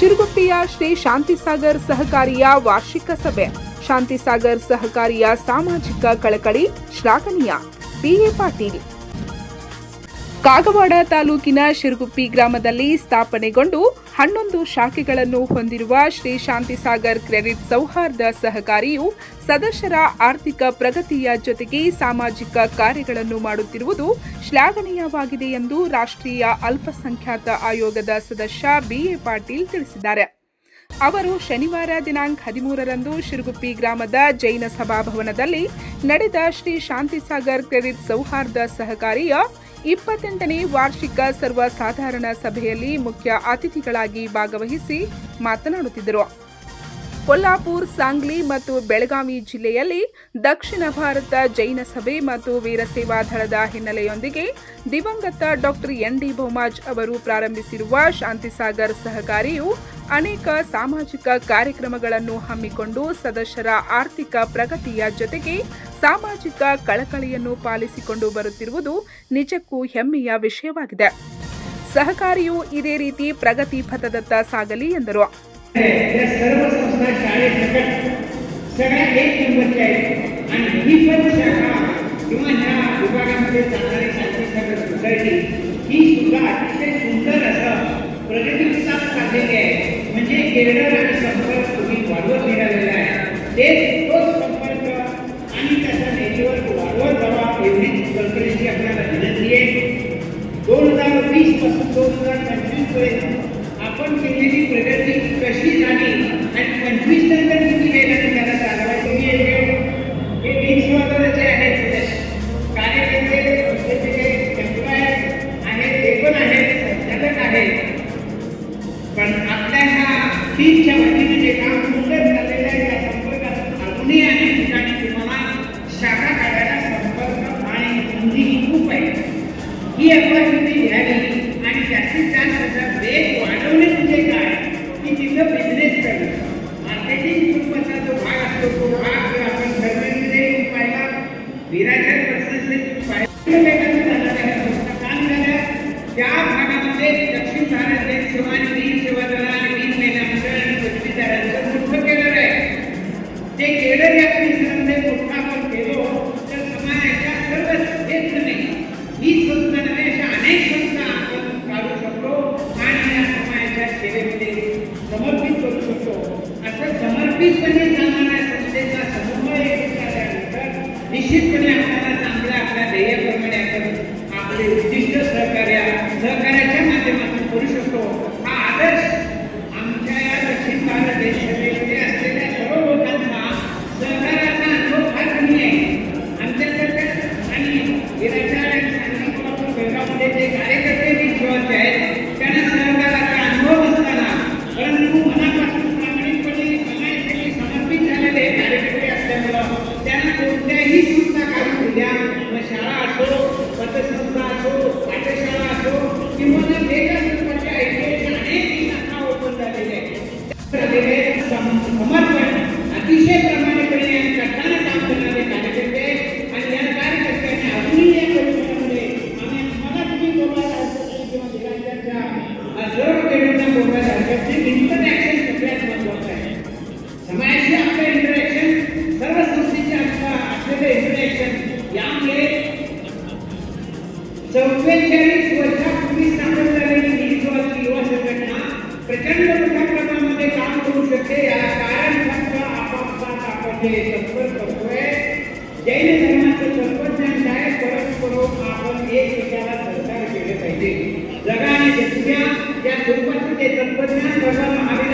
ಶಿರಗುಪ್ಪಿಯ ಶ್ರೀ ಶಾಂತಿಸಾಗರ್ ಸಹಕಾರಿಯ ವಾರ್ಷಿಕ ಸಭೆ. ಶಾಂತಿಸಾಗರ್ ಸಹಕಾರಿಯ ಸಾಮಾಜಿಕ ಕಳಕಳಿ ಶ್ಲಾಘನೀಯ. ಬಿಎ ಪಾಟೀಲ್. ಕಾಗವಾಡ ತಾಲೂಕಿನ ಶಿರಗುಪ್ಪಿ ಗ್ರಾಮದಲ್ಲಿ ಸ್ಥಾಪನೆಗೊಂಡು ಹನ್ನೊಂದು ಶಾಖೆಗಳನ್ನು ಹೊಂದಿರುವ ಶ್ರೀ ಶಾಂತಿಸಾಗರ್ ಕ್ರೆಡಿಟ್ ಸೌಹಾರ್ದ ಸಹಕಾರಿಯು ಸದಸ್ಯರ ಆರ್ಥಿಕ ಪ್ರಗತಿಯ ಜೊತೆಗೆ ಸಾಮಾಜಿಕ ಕಾರ್ಯಗಳನ್ನು ಮಾಡುತ್ತಿರುವುದು ಶ್ಲಾಘನೀಯವಾಗಿದೆ ಎಂದು ರಾಷ್ಟ್ರೀಯ ಅಲ್ಪಸಂಖ್ಯಾತ ಆಯೋಗದ ಸದಸ್ಯ ಬಿಎ ಪಾಟೀಲ್ ತಿಳಿಸಿದ್ದಾರೆ. ಅವರು ಶನಿವಾರ ದಿನಾಂಕ ಹದಿಮೂರರಂದು ಶಿರಗುಪ್ಪಿ ಗ್ರಾಮದ ಜೈನ ಸಭಾಭವನದಲ್ಲಿ ನಡೆದ ಶ್ರೀ ಶಾಂತಿಸಾಗರ್ ಕ್ರೆಡಿಟ್ ಸೌಹಾರ್ದ ಸಹಕಾರಿಯ ಇಪ್ಪತ್ತೆಂಟನೇ ವಾರ್ಷಿಕ ಸರ್ವಸಾಧಾರಣ ಸಭೆಯಲ್ಲಿ ಮುಖ್ಯ ಅತಿಥಿಗಳಾಗಿ ಭಾಗವಹಿಸಿ ಮಾತನಾಡುತ್ತಿದ್ದರು. ಕೊಲ್ಲಾಪುರ್, ಸಾಂಗ್ಲಿ ಮತ್ತು ಬೆಳಗಾವಿ ಜಿಲ್ಲೆಯಲ್ಲಿ ದಕ್ಷಿಣ ಭಾರತ ಜೈನ ಸಭೆ ಮತ್ತು ವೀರಸೇವಾ ದಳದ ಹಿನ್ನೆಲೆಯೊಂದಿಗೆ ದಿವಂಗತ ಡಾಕ್ಟರ್ ಎನ್ ಡಿ ಬೊಮಾಜ್ ಅವರು ಪ್ರಾರಂಭಿಸಿರುವ ಶಾಂತಿಸಾಗರ್ ಸಹಕಾರಿಯು ಅನೇಕ ಸಾಮಾಜಿಕ ಕಾರ್ಯಕ್ರಮಗಳನ್ನು ಹಮ್ಮಿಕೊಂಡು ಸದಸ್ಯರ ಆರ್ಥಿಕ ಪ್ರಗತಿಯ ಜೊತೆಗೆ ಸಾಮಾಜಿಕ ಕಳಕಳಿಯನ್ನು ಪಾಲಿಸಿಕೊಂಡು ಬರುತ್ತಿರುವುದು ನಿಜಕ್ಕೂ ಹೆಮ್ಮೆಯ ವಿಷಯವಾಗಿದೆ ಸಹಕಾರಿಯು ಇದೇ ರೀತಿ ಪ್ರಗತಿ ಪಥದತ್ತ ಸಾಗಲಿ ಎಂದರು या सर्व संस्था शाळेसकट सगळ्या एक नंबरच्या आहेत आणि ही पण शाखा किंवा ह्या विभागामध्ये चालणारी शांतीसागर आपले उद्दिष्ट सहकार्य सहकार्याच्या माध्यमातून करू शकतो. हा आदर्श आमच्या या दक्षिण भारत देशामध्ये असलेल्या सर्व लोकांचा सहकार्याचा अनुभव फार कमी आहे. आमच्याकडे आणि विराच्या सांगली कोल्हापूर बेळगावमध्ये जे कार्यकर्ते विश्वास आहेत त्यांना सहकाराचा अनुभव असताना परंतु मनापासून प्रामाणिकपणे समाजासाठी समर्पित झालेले कार्यकर्ते असल्यामुळं त्यांना कोणत्याही संस्था काढून दिल्या मग शाळा असो पतसंस्था किंवा ना वेगळ्या अनेक शाखा ओपन झालेल्या आहेत समर्पण अतिशय प्रामाणिकपणे आणि कष्टाने काम करणारे कार्यकर्ते आणि या कार्यकर्त्यांनी अजूनही या परिसरामध्ये आम्ही मला तुम्ही बोलवायला किंवा निराशाच्या सर्व केंद्रांना बोलवायला हरकत इंटरॅक्शन सगळ्यात महत्वाचं आहे समाजाशी आपलं इंटरॅक्शन सर्व संस्थेचे आपलं असलेलं इंटरॅक्शन यामुळे चौवेचाळीस प्रचंड प्रमाणामध्ये काम करू शकते. या कारण फक्त आपापसात आपण जे संपर्क करतोय जैन धर्माचं तत्वज्ञान काय? परस्पर आपण एकमेकाला सहकार्य केले पाहिजे. जगाने घेतल्या या स्वरूपाचं ते तत्वज्ञान भगवान महावीरांनी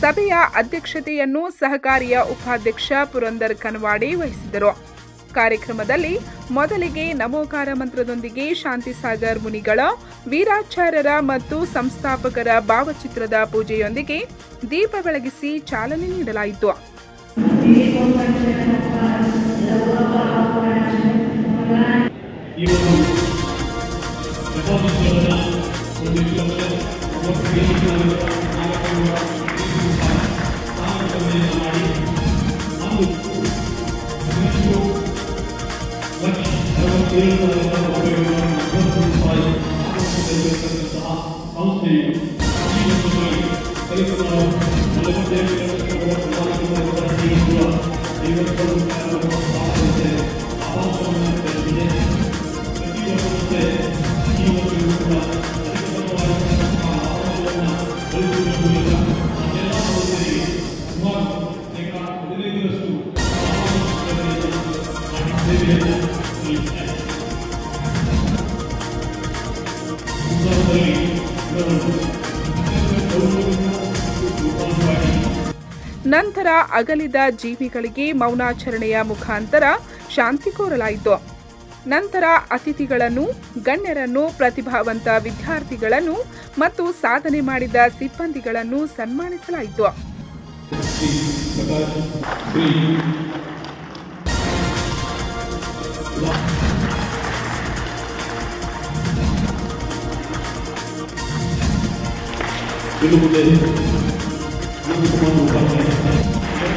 ಸಭೆಯ ಅಧ್ಯಕ್ಷತೆಯನ್ನು ಸಹಕಾರಿಯ ಉಪಾಧ್ಯಕ್ಷ ಪುರಂದರ್ ಕನ್ವಾಡೆ ವಹಿಸಿದರು. ಕಾರ್ಯಕ್ರಮದಲ್ಲಿ ಮೊದಲಿಗೆ ನಮೋಕಾರ ಮಂತ್ರದೊಂದಿಗೆ ಶಾಂತಿಸಾಗರ್ ಮುನಿಗಳ ವೀರಾಚಾರ್ಯರ ಮತ್ತು ಸಂಸ್ಥಾಪಕರ ಭಾವಚಿತ್ರದ ಪೂಜೆಯೊಂದಿಗೆ ದೀಪ ಬೆಳಗಿಸಿ ಚಾಲನೆ ನೀಡಲಾಯಿತು. ನಂತರ ಅಗಲಿದ ಜೀವಿಗಳಿಗೆ ಮೌನಾಚರಣೆಯ ಮುಖಾಂತರ ಶಾಂತಿ ಕೋರಲಾಯಿತು. ನಂತರ ಅತಿಥಿಗಳನ್ನು, ಗಣ್ಯರನ್ನು, ಪ್ರತಿಭಾವಂತ ವಿದ್ಯಾರ್ಥಿಗಳನ್ನು ಮತ್ತು ಸಾಧನೆ ಮಾಡಿದ ಸಿಬ್ಬಂದಿಗಳನ್ನು ಸನ್ಮಾನಿಸಲಾಯಿತು. ಇನ್ನು ಮುಂದೆ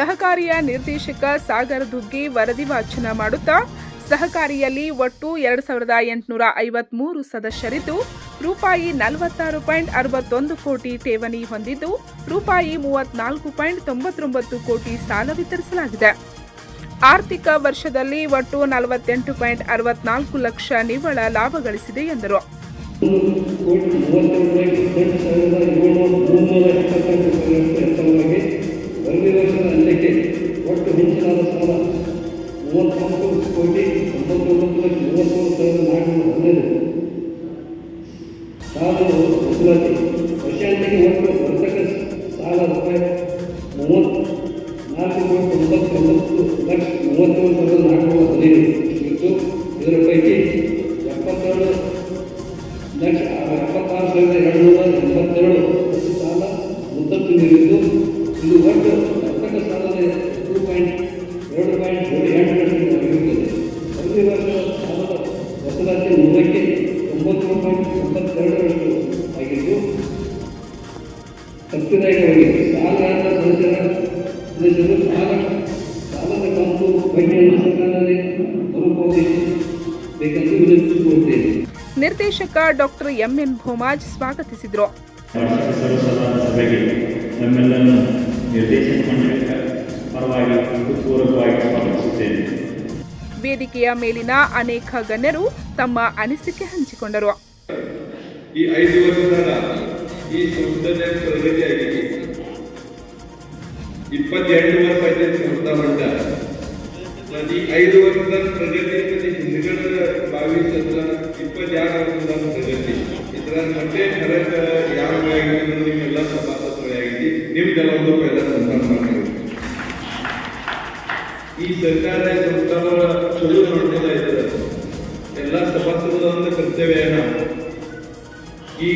ಸಹಕಾರಿಯ ನಿರ್ದೇಶಕ ಸಾಗರ್ ದುಗ್ಗಿ ವರದಿ ವಾಚನ ಮಾಡುತ್ತಾ, ಸಹಕಾರಿಯಲ್ಲಿ ಒಟ್ಟು ಎರಡು ಸಾವಿರದ ಎಂಟುನೂರ ಐವತ್ಮೂರು ಸದಸ್ಯರಿದ್ದು, ರೂಪಾಯಿ ನಲವತ್ತಾರು ಪಾಯಿಂಟ್ ಅರವತ್ತೊಂದು ಕೋಟಿ ಠೇವಣಿ ಹೊಂದಿದ್ದು, ರೂಪಾಯಿ ಮೂವತ್ನಾಲ್ಕು ಪಾಯಿಂಟ್ ತೊಂಬತ್ತೊಂಬತ್ತು ಕೋಟಿ ಸಾಲ ವಿತರಿಸಲಾಗಿದೆ. ಆರ್ಥಿಕ ವರ್ಷದಲ್ಲಿ ಒಟ್ಟು ನಲವತ್ತೆಂಟು ಪಾಯಿಂಟ್ ಅರವತ್ನಾಲ್ಕು ಲಕ್ಷ ನಿವ್ವಳ ಲಾಭ ಗಳಿಸಿದೆ ಎಂದರು. ವರ್ಷದ ಅಂತ್ಯಕ್ಕೆ ಒಟ್ಟು ಹೆಚ್ಚಿನ ಸಾಲ ಮೂವತ್ತೊಂಬತ್ತು ಕೋಟಿ ಒಂಬತ್ತೊಂಬತ್ತು ಲಕ್ಷ ಮೂವತ್ತೊಂಬತ್ತು ಸಾವಿರದ ನಾಲ್ಕುನೂರ ಸಾಲವು ವಸೂಲಾತಿ ನಿರ್ದೇಶಕ ಡಾಕ್ಟರ್ ಎಂ ಎನ್ ಭೋಮಾಜ್ ಸ್ವಾಗತಿಸಿದರು. ಸಭೆಗೆ. ನಮ್ಮೆಲ್ಲರನ್ನು ಹೃತ್ಪೂರ್ವಕವಾಗಿ ಸ್ವಾಗತಿಸುತ್ತೇನೆ ವೇದಿಕೆಯ ಮೇಲಿನ ಅನೇಕ ಗಣ್ಯರು ತಮ್ಮ ಅನಿಸಿಕೆ ಹಂಚಿಕೊಂಡರು. ಈ ಐದು ವರ್ಷದ ಈ ಸಂಸ್ಥೆಯ ಪ್ರಗತಿ ಆಗಿದೆ ಇಪ್ಪತ್ತೆರಡು ವರ್ಷ ಐತೆ ಸಂಸ್ಥಾ ಮಂಡ ಈ ಐದು ವರ್ಷದ ಪ್ರಗತಿಯಲ್ಲಿ ಹಿಂದ್ಗಡೆ ಹತ್ರ ಇಪ್ಪತ್ತೆರಡು ವರ್ಷದ ಪ್ರಗತಿ. ಇದರ ಮತ್ತೆ ಫರಕ್ ಯಾವ ನಿಮ್ಮೆಲ್ಲ ಸಭಾಸದರೇ ಆಗಿದೆ ನಿಮ್ದೆಲ್ಲ ಒಂದು ಪೈಲ ಸಂಧಾನ ಮಾಡ್ತೀವಿ ಈ ಸರ್ಕಾರ ಸಂಸ್ಥಾನ ಚಲೋ ನೋಡ್ತಾ ಇದ್ದಾರೆ. ಎಲ್ಲ ಸಭಾಸದರ ಒಂದು ಕರ್ತವ್ಯ ಈ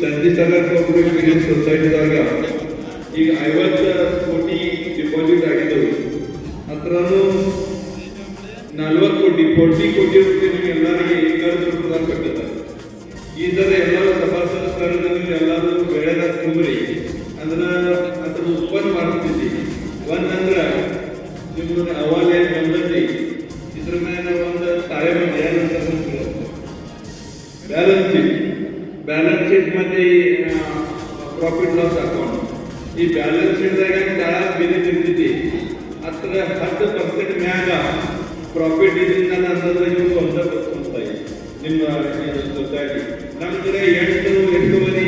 ಸಂಧಿ ಸಾಗರ್ ಕೋಪರೇಟಿವ್ ಸೊಸೈಟಿದಾಗ ಈಗ ಐವತ್ತು ಕೋಟಿ ಡಿಪಾಸಿಟ್ ಆಗಿದ್ದವು. ಹತ್ರನು ನಲ್ವತ್ತು ಕೋಟಿ ಫೋರ್ಟಿ ಕೋಟಿ ರೂಪಾಯಿ ನೀವು ಎಲ್ಲರಿಗೆ ಪ್ರದಾನ ಕಟ್ಟದ ಈ ಥರ ಎಲ್ಲರೂ ಸಭಾಸದ ಸ್ಥಾನದಲ್ಲಿ ಎಲ್ಲರೂ ಬೆಳೆದ ತುಂಬ್ರಿ ಅದನ್ನ ಅದ್ರ ಉತ್ಪನ್ನ ಅಂದ್ರ ನಿಮ್ಮನ್ನ ಅವಾಗ ಬಂದೈತಿ ಇದ್ರ ಮೇಲೆ ಒಂದು ತಾಳೆ ಏನಂತ ಬ್ಯಾಲೆನ್ಸ್ ಶೀಟ್ शीटमध्ये प्रॉफिट लॉस अकाउंट ಈ ಬ್ಯಾಲೆನ್ಸ್ ಶೀಟ್ದಾಗ ಕೆಳಗೆ ಬೇರೆ ಇರ್ತೈತಿ ಹತ್ರ ಹತ್ತು ಪರ್ಸೆಂಟ್ ಮ್ಯಾಗ ಪ್ರಾಫಿಟ್ ಇದರಿಂದ ಅನ್ನೋದು ಇವರು ಒಂದ ಸಂಸ್ಥೆ ನಿಮ್ಮ ಸೊಸೈಟಿ ನಮ್ಮ ಕಡೆ ಎಂಟು ಎಂಟೂವರೆ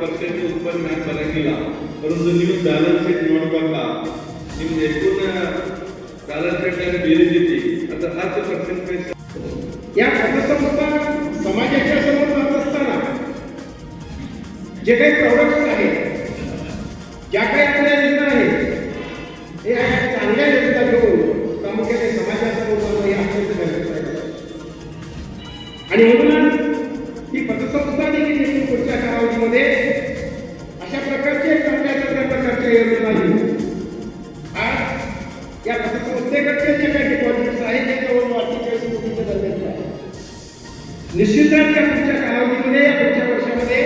ಪರ್ಸೆಂಟ್ ಉತ್ಪನ್ನ ಮ್ಯಾಗ ಬರಂಗಿಲ್ಲ ಪರಂತು ನೀವು ಬ್ಯಾಲೆನ್ಸ್ ಶೀಟ್ ನೋಡ್ಬೇಕಾ ನಿಮ್ದು या निश्चितच या पुढच्या कालावधीमध्ये या पुढच्या वर्षामध्ये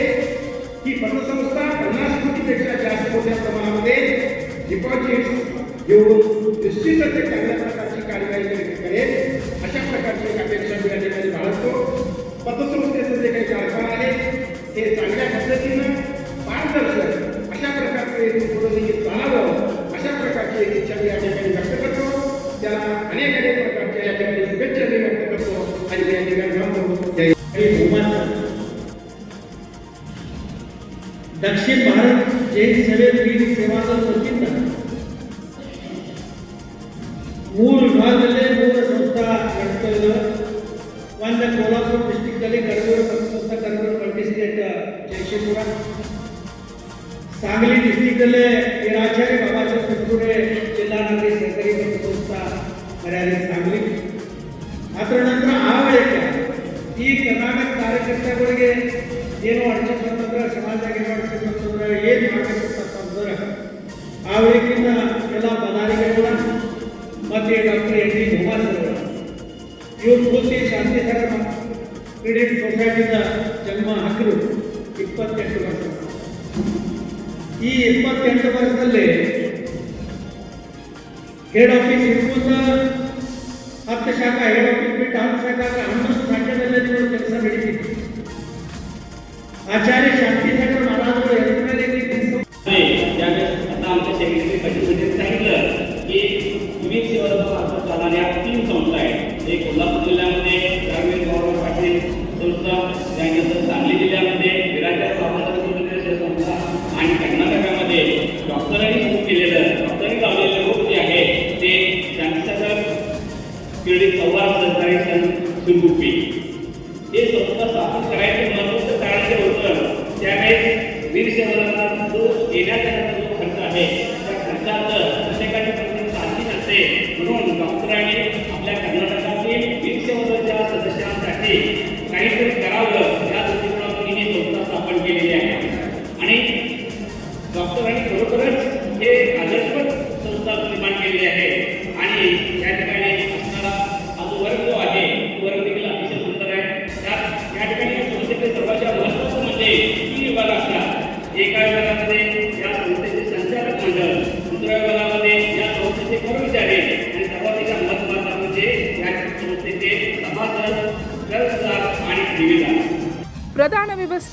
ही पतसंस्था पन्नास कोटीपेक्षा जास्त मोठ्या प्रमाणामध्ये डिपॉझिट घेऊन निश्चितच अखिल भारत जैन सेवे पीठ सेवा दल ಹೆಡ್ ಆಫೀಸ್ ಇರ್ಬೋದು ಹತ್ತು ಶಾಖಾ ಹೆಡ್ ಆಫೀಸ್ ಬಿಟ್ಟು ಹತ್ತು ಶಾಖಾ ಹನ್ನೊಂದು ಶಾಖೆದಲ್ಲೇ ನೀವು ಕೆಲಸ ನಡೀತಿತ್ತು आचार्य शांतीसागर महाराज यांच्या देखील आहे ज्यावेळेस आता आमच्या सेक्रेटरी पाटीलमध्ये सांगितलं की विविध सेवा आता चालणाऱ्या तीन संस्था आहेत एक कोल्हापूर क्रीडित संवाद सहकारी संघ हे संस्था स्थापित करायचं महत्वाचं कारण जे होतं त्यावेळेस वीर शहरांना जो येण्याचा जो खर्च आहे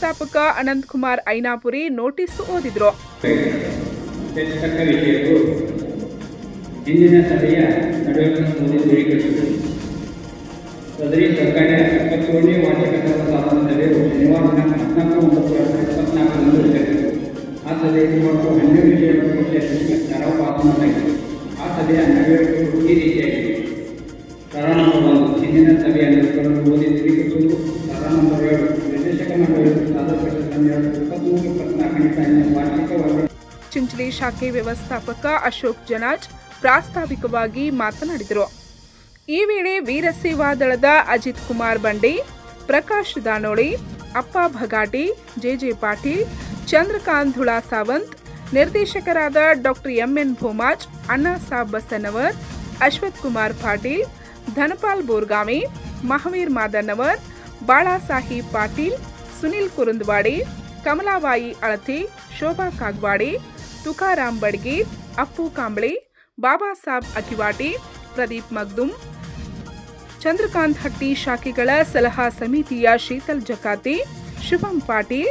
ವ್ಯವಸ್ಥಾಪಕ ಅನಂತಕುಮಾರ್ ಐನಾಪುರಿ ನೋಟಿಸ್ ಓದಿದ್ರು. ಇಂದಿನ ಸಭೆಯ ಹನ್ನೆರಡು ವಿಷಯಗಳ ಆ ಸಭೆಯ ಈ ರೀತಿಯಾಗಿದೆ. ಚಿಂಚಲಿ ಶಾಖೆ ವ್ಯವಸ್ಥಾಪಕ ಅಶೋಕ್ ಜನಾಜ್ ಪ್ರಾಸ್ತಾವಿಕವಾಗಿ ಮಾತನಾಡಿದರು. ಈ ವೇಳೆ ವೀರಸೇವಾ ದಳದ ಅಜಿತ್ ಕುಮಾರ್ ಬಂಡಿ, ಪ್ರಕಾಶ್ ದಾನೋಳಿ ಅಪ್ಪ ಭಗಾಟಿ ಜೆಜೆ ಪಾಟೀಲ್, ಚಂದ್ರಕಾಂತ್ ಧುಳಾ ಸಾವಂತ್, ನಿರ್ದೇಶಕರಾದ doctor M N Bhomaj, Anna Saab Basannavar Ashwath Kumar Patil, Dhanpal Borgami, Mahaveer Madannavar Balasaheb Patil, Sunil Kurundwadi Kamalabai Alati, Shobha Kagwadi Tukaram ಬಡ್ಗಿ Appu Kambali, ಬಾಬಾ ಸಾಬ್ ಅಕಿವಾಟಿ, ಪ್ರದೀಪ್ ಮಗ್ದುಮ್ ಚಂದ್ರಕಾಂತ್ ಹಟ್ಟಿ ಶಾಖೆಗಳ ಸಲಹಾ ಸಮಿತಿಯ ಶೀತಲ್ ಜಕಾತಿ, ಶುಭಂ ಪಾಟೀಲ್,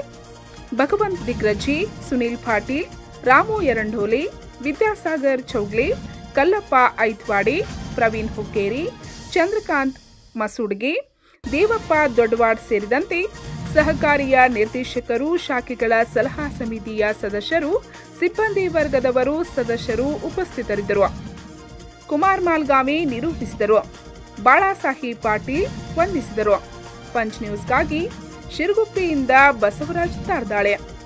ಭಗವಂತ್ ದಿಗ್ರಜಿ, ಸುನೀಲ್ ಪಾಟೀಲ್, ರಾಮು ಎರಂಡೋಲಿ ವಿದ್ಯಾಸಾಗರ್ ಚೌಗ್ಲಿ, ಕಲ್ಲಪ್ಪ ಐತ್ವಾಡಿ, ಪ್ರವೀಣ್ ಹುಕ್ಕೇರಿ, ಚಂದ್ರಕಾಂತ್ ಮಸೂಡ್ಗಿ, ದೇವಪ್ಪ ದೊಡ್ಡವಾಡ್ ಸೇರಿದಂತೆ ಸಹಕಾರಿಯ ನಿರ್ದೇಶಕರು, ಶಾಖೆಗಳ ಸಲಹಾ ಸಮಿತಿಯ ಸದಸ್ಯರು, ಸಿಬ್ಬಂದಿ ವರ್ಗದವರು ಸದಸ್ಯರು ಉಪಸ್ಥಿತರಿದ್ದರು. ಕುಮಾರ್ ಮಾಲ್ಗಾಮಿ ನಿರೂಪಿಸಿದರು. ಬಾಳಾಸಾಹೇಬ್ ಪಾಟೀಲ್ ವಂದಿಸಿದರು. ಪಂಚ್ ನ್ಯೂಸ್ಗಾಗಿ ಶಿರಗುಪ್ಪಿಯಿಂದ ಬಸವರಾಜ್ ತಾರ್ದಾಳೆ.